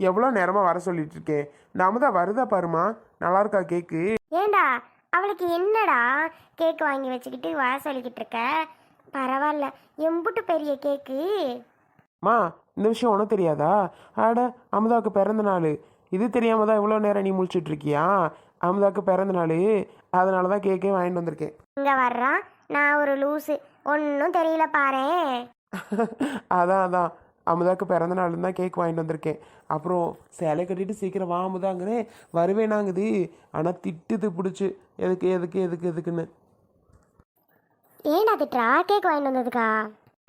எவ்வளோ நேரமாக வர சொல்லிட்டு இருக்கேன் இந்த அமுதா வருதா பாருமா? நல்லா இருக்கா கேக்கு? ஏண்டா அவளுக்கு என்னடா கேக் வாங்கி வச்சுக்கிட்டு வர சொல்லிக்கிட்டு இருக்க பரவாயில்ல எம்புட்டு பெரிய கேக்கு. மா இந்த விஷயம் ஒன்றும் தெரியாதா? ஆட அமுதாவுக்கு பிறந்த நாள். இது தெரியாம தான் இவ்வளோ நேரம் நீ முழிச்சிட்டு இருக்கியா அமுதாவுக்கு பிறந்த நாள். அதனால தான் கேக்கே வாங்கிட்டு வந்திருக்கேன். இங்கே வர்றான் நான் ஒரு லூஸு ஒன்றும் தெரியல பாரேன். அதான் அதான். அமுதாக்கு பிறந்த நாள் தான் கேக் வாங்கிட்டு வந்திருக்கேன். அப்புறம் சேலை கட்டிட்டு சீக்கிரம் வா அமுதாங்கிறேன் வருவேனாங்குது ஆனால் திட்டுது பிடிச்சி. எதுக்கு எதுக்கு எதுக்கு எதுக்குன்னு. ஏன்டா திட்டுறா? கேக் வாங்கிட்டு வந்ததுக்கா?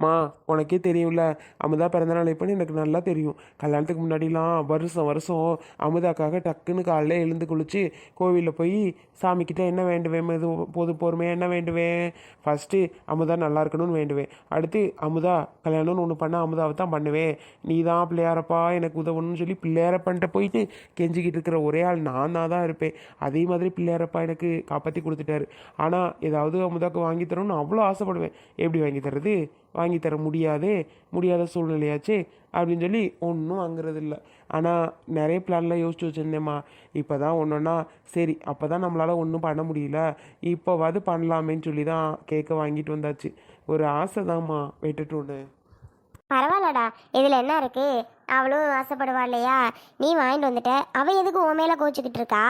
மா உனக்கே தெரியும்ல அமுதா பிறந்தநாள் எப்போன்னு எனக்கு நல்லா தெரியும். கல்யாணத்துக்கு முன்னாடிலாம் வருஷம் வருஷம் அமுதாக்காக டக்குன்னு காலைல எழுந்து குளித்து கோவிலில் போய் சாமிக்கிட்ட என்ன வேண்டுவேன்? இது போது பொறுமையாக என்ன வேண்டுவேன்? ஃபஸ்ட்டு அமுதா நல்லா இருக்கணும்னு வேண்டுவேன். அடுத்து அமுதா கல்யாணம்னு ஒன்று பண்ண அமுதாவை தான் பண்ணுவேன். நீ தான் பிள்ளையாரப்பா எனக்கு உதவணும்னு சொல்லி பிள்ளையாரப்பன்ட்ட போயிட்டு கெஞ்சிக்கிட்டு இருக்கிற ஒரே ஆள் நான் தான் தான் இருப்பேன். அதே மாதிரி பிள்ளையாரப்பா எனக்கு காப்பாற்றி கொடுத்துட்டாரு. ஆனால் ஏதாவது அமுதாக்கு வாங்கி தரணும்னு அவ்வளோ ஆசைப்படுவேன். எப்படி வாங்கி தர்றது? வாங்கி தர முடியாதே முடியாத சூழ்நிலையாச்சே அப்படின்னு சொல்லி ஒன்றும் வாங்குறது இல்லை ஆனால் நிறைய பிளான்லாம் யோசிச்சு வச்சுருந்தேம்மா. இப்போ தான் ஒன்றுன்னா சரி அப்போ தான் நம்மளால் ஒன்றும் பண்ண முடியல. இப்போவாது பண்ணலாமேன்னு சொல்லி தான் கேக்கை வாங்கிட்டு வந்தாச்சு. ஒரு ஆசை தான்மா வெட்டுட்டு ஒன்று பரவாயில்லடா. இதில் என்ன இருக்குது அவளும் ஆசைப்படுவா இல்லையா? நீ வாங்கிட்டு வந்துட்ட. அவன் எதுக்கு உன் மேலே கோச்சிக்கிட்டு இருக்கா?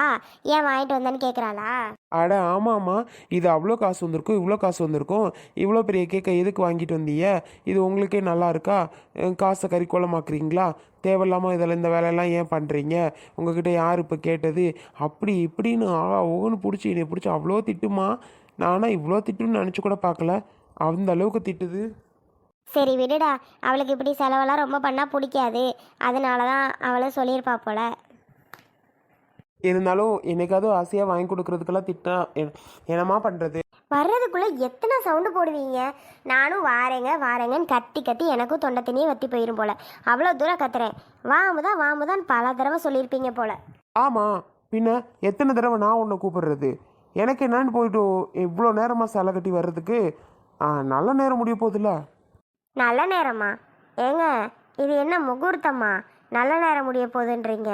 ஏன் வாங்கிட்டு வந்தேன்னு கேட்குறாளா அட ஆமாம்மா. இது அவ்வளோ காசு வந்திருக்கும் இவ்வளோ காசு வந்திருக்கும். இவ்வளோ பெரிய கேக்கை எதுக்கு வாங்கிட்டு வந்தீங்க? இது உங்களுக்கே நல்லா இருக்கா? காசை கறிக்கோலமாக்குறீங்களா தேவையில்லாமல் இதில் இந்த வேலையெல்லாம் ஏன் பண்ணுறீங்க உங்ககிட்ட யார் இப்போ கேட்டது? அப்படி இப்படின்னு ஆளா ஒவ்வொன்று பிடிச்சி என்னை பிடிச்சி அவ்வளோ திட்டுமா? நானா இவ்வளோ திட்டுன்னு நினச்சி கூட பார்க்கல. அந்த அளவுக்கு திட்டுது. சரி விடுடா. அவளுக்கு இப்படி செலவெல்லாம் ரொம்ப பண்ணால் பிடிக்காது. அதனால தான் அவளை சொல்லியிருப்பா போல. இருந்தாலும் என்னைக்காவது ஆசையாக வாங்கி கொடுக்குறதுக்கெல்லாம் திட்டா என்- என்னம்மா பண்ணுறது வர்றதுக்குள்ளே எத்தனை சவுண்டு போடுவீங்க? நானும் வாரேங்க வாரேங்கன்னு கத்தி கத்தி எனக்கும் தொண்டை தண்ணியே வத்தி போயிடும் போல. அவ்வளோ தூரம் கத்துறேன். வாமுதான் வாமுதான் பல தடவை சொல்லியிருப்பீங்க போல. ஆமாம் பின்ன எத்தனை தடவை நான் உன்னை கூப்பிடுறது? எனக்கு என்னன்னு போயிட்டு இவ்வளோ நேரமாக சேலை கட்டி வர்றதுக்கு நல்ல நேரம் முடிய போகுதுல்ல? நல்ல நேரமா ஏங்க இது என்ன முகூர்த்தமா நல்ல நேரம் முடிய போகுதுன்றீங்க.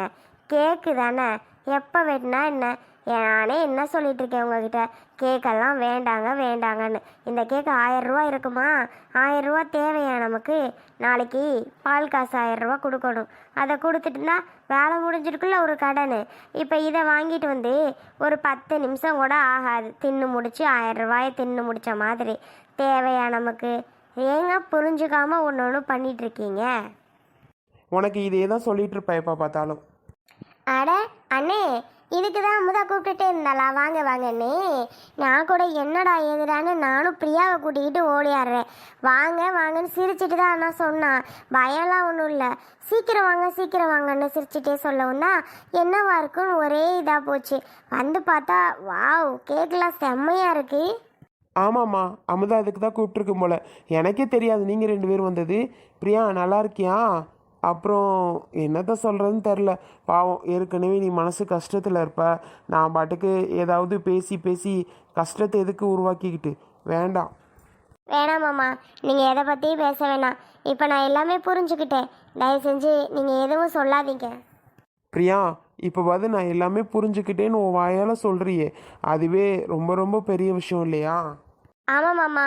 கேக்கு தானே? எப்போ வெட்டினா என்ன? நானே என்ன சொல்லிட்டு இருக்கேன் உங்ககிட்ட? கேக்கெல்லாம் வேண்டாங்க வேண்டாங்கன்னு. இந்த கேக்கு ஆயிரம் ரூபா இருக்குமா? ஆயிரம் ரூபா தேவையா நமக்கு? நாளைக்கு பால் காசு ஆயிரம் ரூபா கொடுக்கணும். அதை கொடுத்துட்டுனா வேலை முடிஞ்சிருக்குல்ல ஒரு கடன். இப்போ இதை வாங்கிட்டு வந்து ஒரு பத்து நிமிஷம் கூட ஆகாது. தின்னு முடிச்சு ஆயிரம் ரூபாயை தின்னு முடிச்ச மாதிரி. தேவையா நமக்கு? ஏங்க புரிஞ்சுக்காம ஒன்று ஒன்று பண்ணிட்டு இருக்கீங்க உனக்கு இதே தான் சொல்லிட்டு இருப்பேன் எப்போ பார்த்தாலும். அட அண்ணே இதுக்கு தான் அமுதா கூப்பிட்டுட்டே இருந்தாளா? வாங்க வாங்கண்ணே. நான் கூட என்னடா ஏதுடான்னு நானும் பிரியாவை கூட்டிக்கிட்டு ஓடியாடுறேன். வாங்க வாங்கன்னு சிரிச்சிட்டு தான் அண்ணா சொன்னான் பயம்லாம் ஒன்றும் இல்லை. சீக்கிரம் வாங்க சீக்கிரம் வாங்கன்னு சிரிச்சிட்டே சொல்லவும் தான் என்னவா இருக்குன்னு ஒரே இதாக போச்சு. வந்து பார்த்தா வாவ் கேக்கெலாம் செம்மையாக இருக்கு. ஆமாம்மா அமுதா அதுக்கு தான் கூப்பிட்டுருக்கும் போல. எனக்கே தெரியாது நீங்கள் ரெண்டு பேரும் வந்தது. பிரியா நல்லா இருக்கியா? அப்புறம் என்னத்த சொல்கிறதுன்னு தெரில பாவம் ஏற்கனவே நீ மனசு கஷ்டத்தில் இருப்ப. நான் பாட்டுக்கு ஏதாவது பேசி பேசி கஷ்டத்தை எதுக்கு உருவாக்கிக்கிட்டு? வேண்டாம். வேணாம் மாமா நீங்கள் எதை பற்றியும் பேச வேணாம். இப்போ நான் எல்லாமே புரிஞ்சுக்கிட்டேன். தயவு செஞ்சு நீங்கள் எதுவும் சொல்லாதீங்க. பிரியா இப்போ பார்த்து நான் எல்லாமே புரிஞ்சுக்கிட்டேன்னு உன் வாயால் சொல்கிறியே அதுவே ரொம்ப ரொம்ப பெரிய விஷயம் இல்லையா? ஆமாம் மாமா.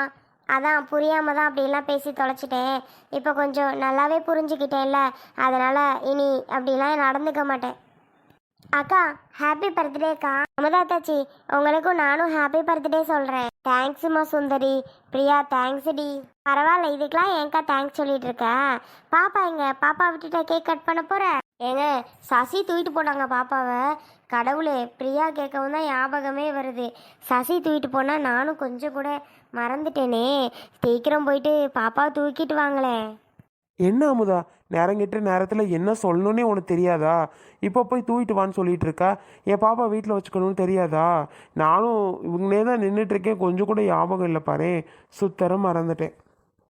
அதான் புரியாமல் தான் அப்படிலாம் பேசி தொலைச்சிட்டேன். இப்போ கொஞ்சம் நல்லாவே புரிஞ்சுக்கிட்டேன்ல. அதனால் இனி அப்படிலாம் நடந்துக்க மாட்டேன். அக்கா ஹாப்பி பர்த்டேக்கா அமுதா தாச்சி உங்களுக்கும் நானும் ஹாப்பி பர்த்டே சொல்கிறேன் தேங்க்ஸுமா சுந்தரி. பிரியா தேங்க்ஸ் டி. பரவாயில்ல இதுக்கெலாம் ஏங்க்கா தேங்க்ஸ் சொல்லிட்டு இருக்க? பாப்பா எங்க? பாப்பா விட்டுட்ட கேக் கட் பண்ண போகிற ஏங்க சசி தூக்கிட்டு போனாங்க பாப்பாவை. கடவுளே பிரியா கேட்கவும் தான் ஞாபகமே வருது. சசி தூக்கிட்டு போனால் நானும் கொஞ்சம் கூட மறந்துட்டேனே. சீக்கிரம் போயிட்டு பாப்பாவை தூக்கிட்டு வாங்களேன் என்ன அமுதா? நேரங்கிட்ட நேரத்தில் என்ன சொல்லணுன்னே உனக்கு தெரியாதா? இப்போ போய் தூக்கிட்டு வான்னு சொல்லிட்டு இருக்கா? என் பாப்பா வீட்டில் வச்சுக்கணும்னு தெரியாதா? நானும் இவங்களே தான் நின்றுட்டு இருக்கேன். கொஞ்சம் கூட ஞாபகம் இல்லை பாரு. சுத்தரம் மறந்துட்டேன்.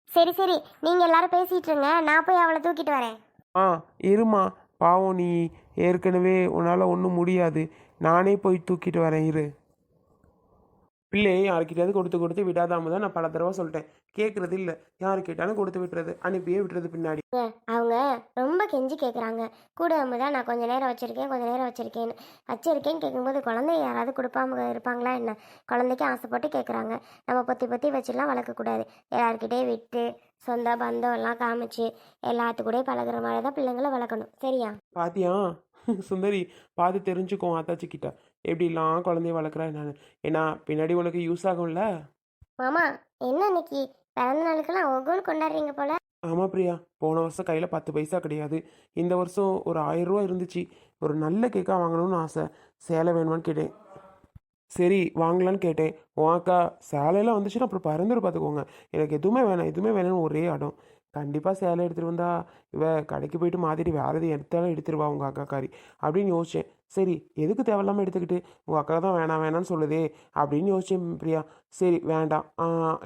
சரி சரி. நீங்கள் எல்லாரும் பேசிட்டு இருங்க. நான் போய் அவளை தூக்கிட்டு வரேன். ஆ இருமா பாவம் நீ ஏற்கனவே உன்னால் ஒன்றும் முடியாது. நானே போய் தூக்கிட்டு வரேன் இரு. பிள்ளையை யாருக்கிட்டையாவது கொடுத்து கொடுத்து விடாதாம தான் நான் பல தடவை சொல்லிட்டேன். கேட்குறது இல்லை. யாரு கேட்டாலும் கொடுத்து விட்டுறது அனுப்பியே விட்டுறது பின்னாடி. அவங்க ரொம்ப கெஞ்சி கேட்குறாங்க கூட தான் நான் கொஞ்ச நேரம் வச்சுருக்கேன் கொஞ்ச நேரம் வச்சுருக்கேன்னு. வச்சிருக்கேன்னு கேட்கும்போது குழந்தை யாராவது கொடுப்பாம இருப்பாங்களா என்ன? குழந்தைக்கு ஆசைப்பட்டு கேட்குறாங்க நம்ம பொத்தி பொத்தி வச்சுலாம் வளர்க்கக்கூடாது. எல்லாருக்கிட்டே விட்டு சொந்த பந்தம் எல்லாம் காமிச்சு எல்லாத்துக்கூடயும் பழகுற மாதிரி தான் பிள்ளைங்களை வளர்க்கணும். சரியா? பாத்தியா? சுந்தரி பார்த்து தெரிஞ்சுக்கோ ஆத்தாச்சி கிட்ட எப்படிலாம் குழந்தைய வளர்க்குறா நான் ஏன்னா பின்னாடி உனக்கு யூஸ் ஆகும்ல? மாமா என்ன இன்னைக்கு பிறந்த நாளுக்கெல்லாம் ஒவ்வொன்று கொண்டாடுறீங்க போல. ஆமாம் பிரியா போன வருஷம் கையில் பத்து பைசா கிடையாது. இந்த வருஷம் ஒரு ஆயிரம் ரூபா இருந்துச்சு. ஒரு நல்ல கேக்காக வாங்கணும்னு ஆசை. சேலை வேணுமான்னு கேட்டேன். சரி வாங்கலான்னு கேட்டேன். உன் அக்கா சேலையெல்லாம் வந்துச்சுன்னா அப்புறம் பறந்துரு பார்த்துக்கோங்க. எனக்கு எதுவுமே வேணாம் எதுவுமே வேணும்னு ஒரே இடம் கண்டிப்பாக சேலை எடுத்துகிட்டு வந்தா இவ கடைக்கு போயிட்டு மாற்றிட்டு வேறு எது எடுத்தாலும் எடுத்துருவா உங்கள் அக்காக்காரி அப்படின்னு யோசித்தேன் சரி எதுக்கு தேவையில்லாமல் எடுத்துக்கிட்டு? உங்கள் அக்கா தான் வேணாம் வேணாம்னு சொல்லுதே அப்படின்னு யோசிச்சேன் பிரியா. சரி வேண்டாம்.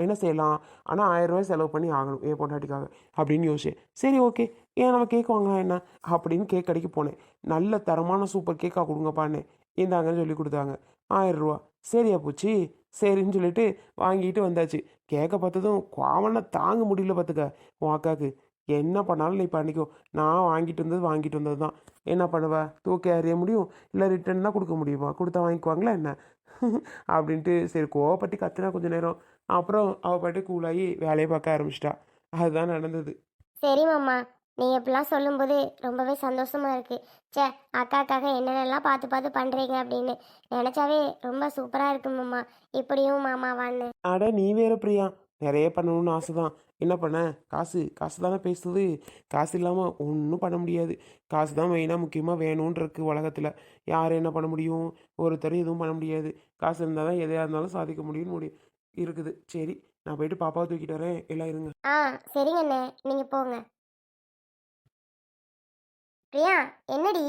என்ன செய்யலாம்? ஆனால் ஆயிரம் ரூபாய் செலவு பண்ணி ஆகணும் ஏ பொண்டாட்டிக்காக அப்படின்னு யோசிச்சேன். சரி ஓகே. ஏன் நம்ம கேக் வாங்கலாம் என்ன? அப்படின்னு கேக் கடைக்கு போனேன். நல்ல தரமான சூப்பர் கேக்காக கொடுங்கப்பான்னு. இந்தாங்கன்னு சொல்லி கொடுத்தாங்க. ஆயிரம் ரூபா சரியா போச்சு. சரின்னு சொல்லிட்டு வாங்கிட்டு வந்தாச்சு. கேட்க பார்த்ததும் கோவனை தாங்க முடியல பார்த்துக்க. உன் அக்காவுக்கு என்ன பண்ணாலும் நீ பண்ணிக்கோ. நான் வாங்கிட்டு வந்தது வாங்கிட்டு வந்தது தான். என்ன பண்ணுவேன் தூக்கி அறிய முடியும்? இல்லை ரிட்டர்ன் தான் கொடுக்க முடியுமா? கொடுத்தா வாங்கிக்குவாங்களா என்ன? அப்படின்ட்டு சரி கோவப்பட்டு கத்துனா கொஞ்ச நேரம். அப்புறம் அவள் பாட்டு கூலாகி வேலையை பார்க்க ஆரம்பிச்சிட்டா. அதுதான் நடந்தது. சரி மாமா. நீங்கள் இப்படிலாம் சொல்லும்போது ரொம்பவே சந்தோஷமா இருக்கு. ச்சே அக்காக்காக என்னென்னலாம் பார்த்து பார்த்து பண்ணுறீங்க அப்படின்னு. நினச்சாவே ரொம்ப சூப்பராக இருக்கு மாமா. இப்படியும் மாமாவான்னு. அட நீ வேற பிரியா. நிறைய பண்ணணும்னு ஆசை தான் என்ன பண்ண? காசு காசு தானே பேசுது. காசு இல்லாமல் ஒன்றும் பண்ண முடியாது. காசு தான் மெயினாக முக்கியமாக வேணும்னு இருக்கு உலகத்தில். யார் என்ன பண்ண முடியும்? ஒருத்தர் எதுவும் பண்ண முடியாது. காசு இருந்தால் தான் எதையாக இருந்தாலும் சாதிக்க முடியும்னு முடி இருக்குது. சரி நான் போயிட்டு பாப்பாவை தூக்கிட்டு வரேன். எல்லாம் இருங்க. ஆ சரிங்க அண்ணே. நீங்கள் போங்க. பிரியா என்னடி?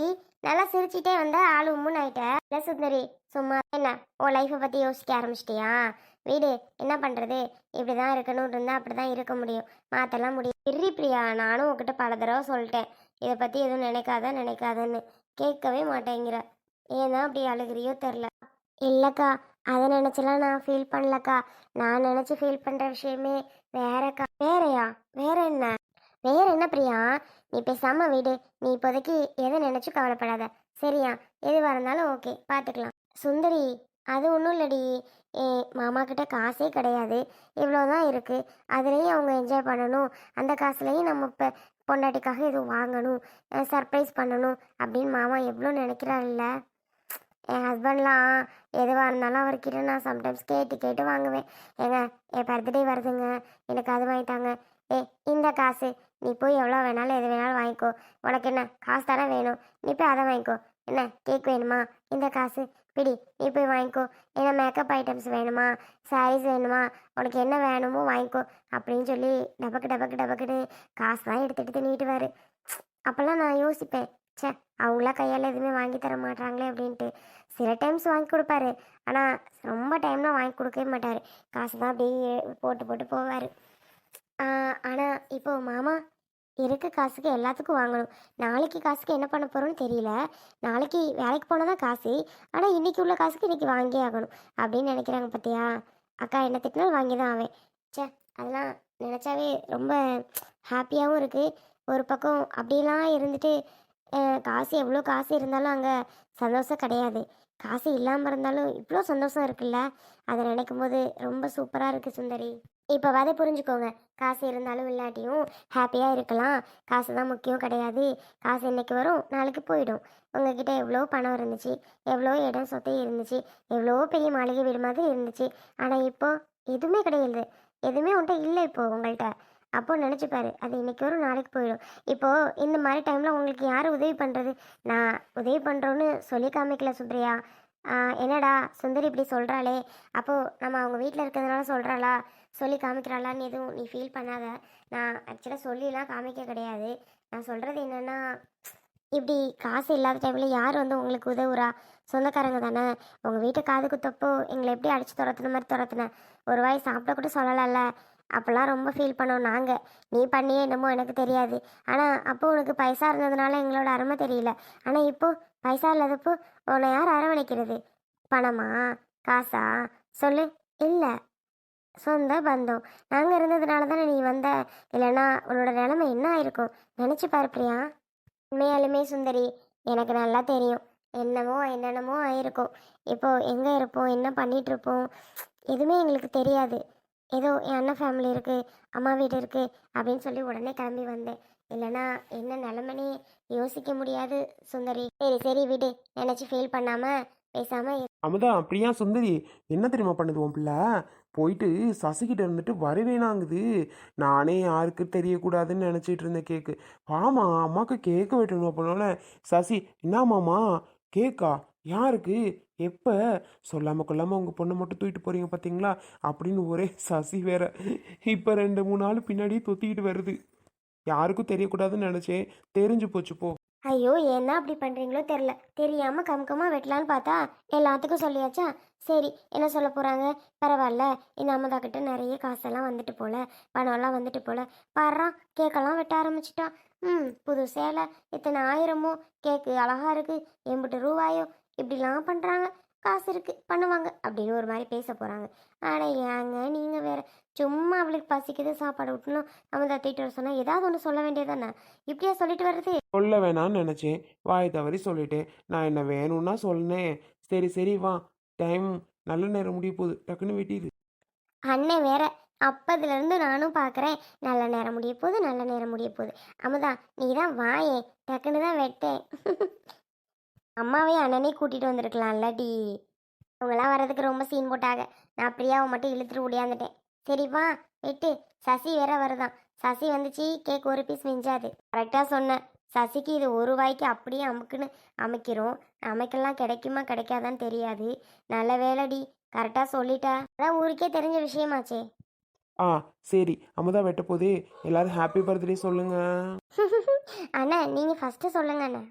நல்லா சிரிச்சிட்டே வந்தா ஆளு உம்முன்னு ஆயிட்ட இல்லை சுந்தரி சும்மா என்ன உன் லைஃப்பை பற்றி யோசிக்க ஆரம்பிச்சிட்டியா? வீடு என்ன பண்ணுறது இப்படி தான் இருக்கணும்னு இருந்தால் அப்படி தான் இருக்க முடியும். மாற்றலாம் முடியும் இரு பிரியா நானும் உங்ககிட்ட பல தடவை சொல்லிட்டேன். இதை பற்றி எதுவும் நினைக்காத நினைக்காதன்னு. கேட்கவே மாட்டேங்கிற. ஏன் தான் அப்படி அழுகிறியோ தெரில இல்லைக்கா அதை நினச்சலாம் நான் ஃபீல் பண்ணலக்கா. நான் நினச்சி ஃபீல் பண்ணுற விஷயமே வேறக்கா. வேறயா? வேற என்ன? வேற என்ன பிரியா? நீ பேசாம வீடு. நீ இப்போதைக்கு எதை நினைச்சு கவலைப்படாத. சரியா? எதுவாக இருந்தாலும் ஓகே. பார்த்துக்கலாம் சுந்தரி அது ஒன்றும் இல்லடி. ஏ மாமா கிட்ட காசே கிடையாது. இவ்வளோதான் இருக்குது அதுலேயும் அவங்க என்ஜாய் பண்ணணும். அந்த காசுலேயும் நம்ம இப்போ பொண்டாட்டிக்காக எதுவும் வாங்கணும். சர்ப்ரைஸ் பண்ணணும் அப்படின்னு மாமா எவ்வளோ நினைக்கிறாருல்ல. என் ஹஸ்பண்ட்லாம் எதுவாக இருந்தாலும் அவர்கிட்ட நான் சம்டைம்ஸ் கேட்டு கேட்டு வாங்குவேன். ஏங்க என் பர்த்டே வருதுங்க. எனக்கு அது வாங்கிட்டாங்க போய் எவ்வளோ வேணாலும் எது வேணாலும் வாங்கிக்கோ. உனக்கு என்ன காசு தானே வேணும்? நீ போய் அதை வாங்கிக்கோ. என்ன கேக் வேணுமா? இந்த காசு. பிடி நீ போய் வாங்கிக்கோ. என்ன மேக்கப் ஐட்டம்ஸ் வேணுமா? சாரீஸ் வேணுமா? உனக்கு என்ன வேணுமோ வாங்கிக்கோ அப்படின்னு சொல்லி டபக்கு டபக்கு டபக்குன்னு காசு தான் எடுத்து எடுத்து நீட்டுவார். அப்போல்லாம் நான் யோசிப்பேன் சே அவங்களா கையால் எதுவுமே வாங்கி தர மாட்டாங்களே அப்படின்ட்டு. சில டைம்ஸ் வாங்கி கொடுப்பாரு. ஆனால் ரொம்ப டைம்லாம் வாங்கி கொடுக்கவே மாட்டார். காசு தான் அப்படியே போட்டு போட்டு போவார். ஆனால் இப்போ மாமா இருக்க காசுக்கு எல்லாத்துக்கும் வாங்கணும். நாளைக்கு காசுக்கு என்ன பண்ண போகிறோன்னு தெரியல. நாளைக்கு வேலைக்கு போனால் தான் காசு. ஆனால் இன்னைக்கு உள்ள காசுக்கு இன்னைக்கு வாங்கியே ஆகணும். அப்படின்னு நினைக்கிறாங்க பார்த்தியா அக்கா என்ன திட்டினாலும் வாங்கி தான் ஆவேன். ச்சே அதெல்லாம் நினச்சாவே ரொம்ப ஹாப்பியாகவும் இருக்குது ஒரு பக்கம் அப்படிலாம் இருந்துட்டு காசு எவ்வளோ காசு இருந்தாலும் அங்கே சந்தோஷம் கிடையாது. காசு இல்லாமல் இருந்தாலும் இவ்வளோ சந்தோஷம் இருக்குல்ல? அதை நினைக்கும் போது ரொம்ப சூப்பராக இருக்குது சுந்தரி. இப்போ வதை புரிஞ்சுக்கோங்க. காசு இருந்தாலும் இல்லாட்டியும் ஹாப்பியாக இருக்கலாம். காசு தான் முக்கியம் கிடையாது. காசு இன்றைக்கி வரும்? நாளைக்கு போயிடும். உங்ககிட்ட எவ்வளோ பணம் இருந்துச்சு? எவ்வளோ இடம் சொத்து இருந்துச்சு? எவ்வளோ பெரிய மாளிகை வீடு மாதிரி இருந்துச்சு? ஆனால் இப்போது எதுவுமே கிடையாது. எதுவுமே உன்ட்ட இல்லை இப்போது உங்கள்கிட்ட. அப்போ நினச்சிப்பாரு அது இன்னைக்கு வரும் நாளைக்கு போயிடும். இப்போது இந்த மாதிரி டைமில் உங்களுக்கு யார் உதவி பண்ணுறது நான் உதவி பண்ணுறோன்னு சொல்லி காமிக்கல சுப்ரியா என்னடா சுந்தரி இப்படி சொல்கிறாளே அப்போது நம்ம அவங்க வீட்டில் இருக்கிறதுனால சொல்கிறாளா சொல்லி காமிக்கிறாளான்னு எதுவும் நீ ஃபீல் பண்ணாத. நான் ஆக்சுவலாக சொல்லிலாம் காமிக்க கிடையாது. நான் சொல்கிறது என்னென்னா இப்படி காசு இல்லாத டைமில் யார் வந்து உங்களுக்கு உதவுறா? சொந்தக்காரங்க தானே. உங்கள் வீட்டு காது குத்தப்போ எங்களை எப்படி அடித்து துரத்துன மாதிரி துரத்துனேன் ஒரு வாய் சாப்பிட கூட சொல்லலைல்ல. அப்போல்லாம் ரொம்ப ஃபீல் பண்ணோம் நாங்கள் நீ பண்ணியே என்னமோ எனக்கு தெரியாது. ஆனால் அப்போ உனக்கு பைசா இருந்ததுனால எங்களோட அருமை தெரியல. ஆனால் இப்போ பைசா இல்லாதப்போ உன்னை யார் அரவணைக்கிறது? பணமா? காசா? சொல்லு. இல்லை. சொந்த பந்தம். நாங்கள் இருந்ததுனால தானே நீ வந்த. இல்லைன்னா உன்னோட நிலைமை என்ன ஆயிருக்கும்? நினச்சி பாரு பிரியா. உண்மையாலுமே சுந்தரி எனக்கு நல்லா தெரியும். என்னமோ என்னென்னமோ ஆயிருக்கும். இப்போது எங்கே இருப்போம்? என்ன பண்ணிகிட்ருப்போம் இருப்போம் எதுவுமே எங்களுக்கு தெரியாது. ஏதோ என் அண்ணன் ஃபேமிலி இருக்குது அம்மா வீடு இருக்குது அப்படின்னு சொல்லி உடனே கிளம்பி வந்தேன். இல்லைன்னா என்ன நிலமனே யோசிக்க முடியாது சுந்தரி. சரி சரி விடு. நினச்சி ஃபீல் பண்ணாமல் பேசாமல் அமுதா பிரியா சுந்தரி என்ன தெரியுமா பண்ணுது உன் பிள்ளை? போயிட்டு சசிக்கிட்ட இருந்துட்டு வரவேணாங்குது நானே யாருக்கு தெரியக்கூடாதுன்னு நினச்சிட்டு இருந்தேன் கேக்கு. ஆமா அம்மாவுக்கு கேக்கு வெட்டணும் அப்படின்னால சசி என்னமாமா கேக்கா? யாருக்கு? எப்போ? சொல்லாமல் கொள்ளாமல் உங்கள் பொண்ணை மட்டும் தூக்கிட்டு போகிறீங்க பார்த்தீங்களா அப்படின்னு ஒரே சசி வேற இப்போ ரெண்டு மூணு நாள் பின்னாடியே தொத்திக்கிட்டு வருது. யாருக்கும் தெரியக்கூடாதுன்னு நினச்சேன். தெரிஞ்சு போச்சு போ. ஐயோ என்ன அப்படி பண்ணுறீங்களோ தெரில தெரியாமல் கம்கமாக வெட்டலான்னு பார்த்தா எல்லாத்துக்கும் சொல்லியாச்சா? சரி என்ன சொல்ல போகிறாங்க பரவாயில்ல இந்த அம்மதா கிட்ட நிறைய காசெல்லாம் வந்துட்டு போல பணம்லாம் வந்துட்டு போல. பாடுறா கேக்கெல்லாம் வெட்ட ஆரம்பிச்சிட்டான் ம் புது சேலை இத்தனை ஆயிரமோ? கேக்கு அழகா இருக்கு எம்பிட்டு ரூபாயோ? இப்படிலாம் பண்ணுறாங்க காசு இருக்குது பண்ணுவாங்க அப்படின்னு ஒரு மாதிரி பேச போகிறாங்க ஆனால் ஏங்க நீங்கள் வேறு சும்மா அவளுக்கு பசிக்குது சாப்பாடு விட்டணும் அம்மதா தீட்டு வர சொன்னால் ஏதாவது ஒன்று சொல்ல வேண்டியதானே இப்படியா சொல்லிட்டு வர்றது? சொல்ல வேணாம்னு நினச்சேன். வாய் தவறி சொல்லிட்டேன். நான் என்ன வேணும்னா சொன்னேன் சரி சரி வா. டைம் நல்ல நேரம் முடிய போகுது. டக்குன்னு வெட்டிடு. அண்ணன் வேற. அப்பதுலேருந்து நானும் பார்க்குறேன் நல்ல நேரம் முடிய போகுது நல்ல நேரம் முடிய போகுது. அமுதா நீ தான் வாயே. டக்குன்னு தான் வெட்டேன். அம்மாவே அண்ணனே கூட்டிகிட்டு வந்திருக்கலாம்ல டி. அவங்களாம் வர்றதுக்கு ரொம்ப சீன் போட்டாங்க. நான் பிரியாவை மட்டும் இழுத்துட்டு ஓடியாந்துட்டேன். சரி வா வெட்டு. சசி வேற வருதான் சசி வந்துச்சு கேக் ஒரு பீஸ் மிஞ்சாது. கரெக்டாக சொன்னேன் சசிக்கு இது ஒரு வாய்க்கு அப்படியே அமுக்குன்னு அமைக்கிறோம். அமைக்கலாம் கிடைக்குமா கிடைக்காதான்னு தெரியாது. நல்ல வேலைடி கரெக்டாக சொல்லிட்டா. அதான் ஊருக்கே தெரிஞ்ச விஷயமாச்சே. ஆ சரி. அமுதா வெட்ட போதே எல்லாரும் ஹாப்பி பர்த்டே சொல்லுங்க. அண்ணா நீங்கள் ஃபஸ்ட்டு சொல்லுங்க அண்ணா.